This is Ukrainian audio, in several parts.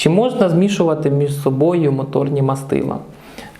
Чи можна змішувати між собою моторні мастила?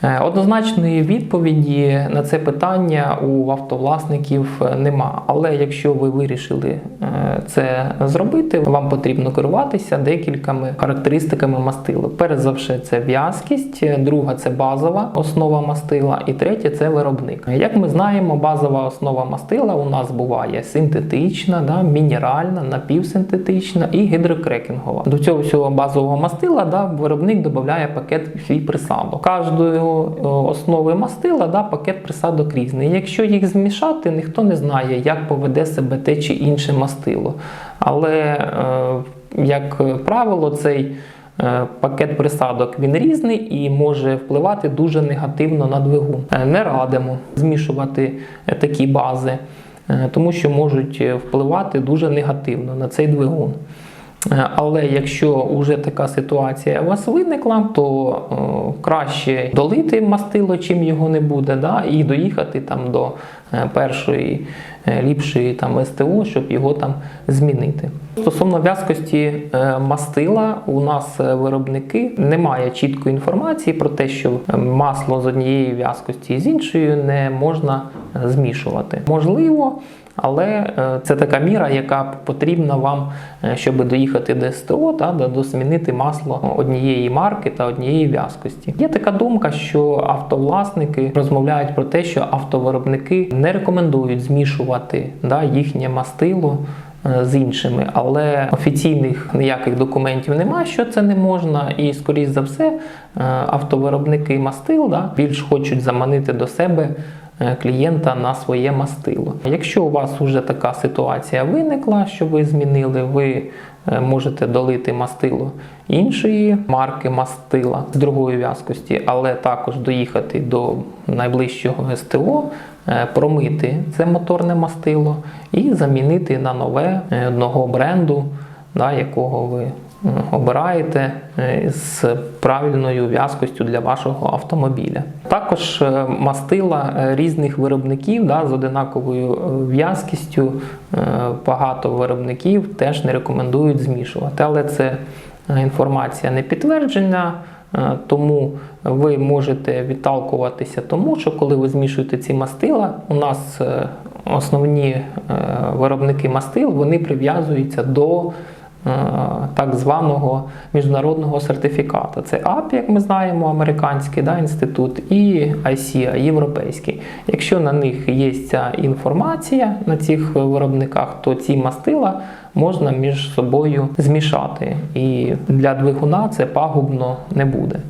Е, Однозначної відповіді на це питання у автовласників е, нема. Але якщо ви вирішили е, це зробити, вам потрібно керуватися декількома характеристиками мастила. Перш за все, це в'язкість, друга це базова основа мастила, і третє це виробник. Як ми знаємо, базова основа мастила у нас буває синтетична, да, мінеральна, напівсинтетична і гідрокрекінгова. До цього всього базового мастила да, виробник додає пакет свій присадок. Кожної о, основи мастила да, пакет присадок різний. Якщо їх змішати, ніхто не знає, як поведе себе те чи інше мастило. Але, е, як правило, цей е, пакет присадок він різний і може впливати дуже негативно на двигун. Е, Не радимо змішувати е, такі бази, е, тому що можуть е, впливати дуже негативно на цей двигун. Е, Але якщо вже така ситуація у вас виникла, то е, краще долити мастило, чим його не буде, да, і доїхати там до першої е, ліпшої там СТО, щоб його там змінити. Стосовно в'язкості е, мастила, у нас е, виробники немає чіткої інформації про те, що е, масло з однієї в'язкості і з іншою не можна е, змішувати. Можливо, але е, це така міра, яка потрібна вам, е, щоб доїхати до СТО та до- до змінити масло однієї марки та однієї в'язкості. Є така думка, що автовласники розмовляють про те, що автовиробники не рекомендують змішувати да, їхнє мастило. е, З іншими, але офіційних ніяких документів немає, що це не можна, і скоріш за все, е, автовиробники мастил да, більш хочуть заманити до себе клієнта на своє мастило. Якщо у вас вже така ситуація виникла, що ви змінили, ви е, можете долити мастило іншої марки мастила з другої в'язкості, але також доїхати до найближчого СТО, е, промити це моторне мастило і замінити на нове е, одного бренду, якого ви обираєте е, з правильною в'язкостю для вашого автомобіля. Також е, мастила е, різних виробників да, з одинаковою в'язкістю. Багато виробників теж не рекомендують змішувати, але це інформація не підтверджена. Тому ви можете відталкуватися тому, що коли ви змішуєте ці мастила, у нас основні виробники мастил вони прив'язуються до так званого міжнародного сертифіката. Це АП, як ми знаємо, американський да, інститут, і ICA, європейський. Якщо на них є ця інформація на цих виробниках, то ці мастила можна між собою змішати. І для двигуна це пагубно не буде.